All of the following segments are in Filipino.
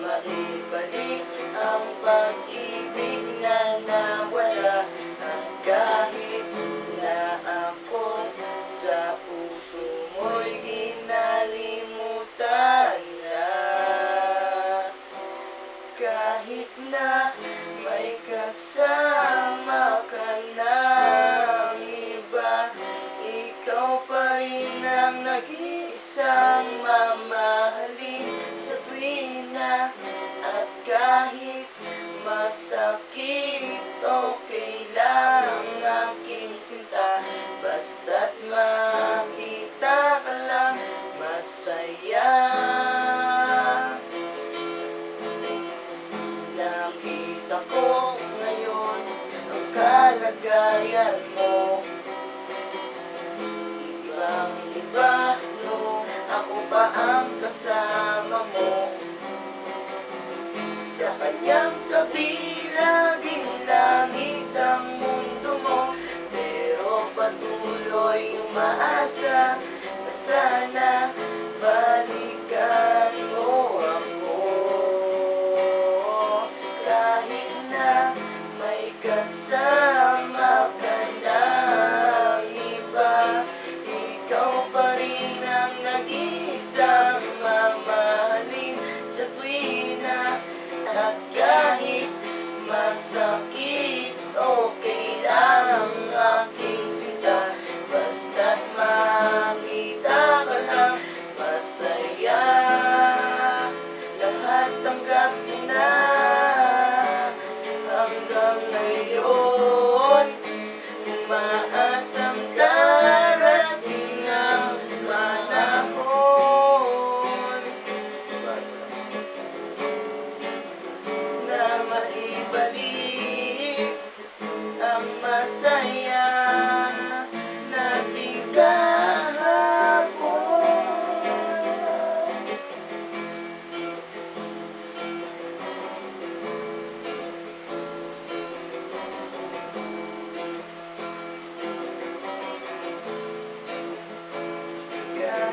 Maibalik ang pag-ibig na nawala At kahit na ako sa puso Kahit na may kasama ka ng iba Ikaw pa rin ang nag-iisang mamahalin sa tuwina At kahit masakit, okay lang aking sinta Basta't makita ka lang masaya Nakita ko ngayon ang kalagayan mo. Ibang iba no, ako pa ang kasama mo. Sa kanyang tabi laging langit ang mundo mo. Pero patuloy umaasa na sana sun.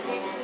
Thank you.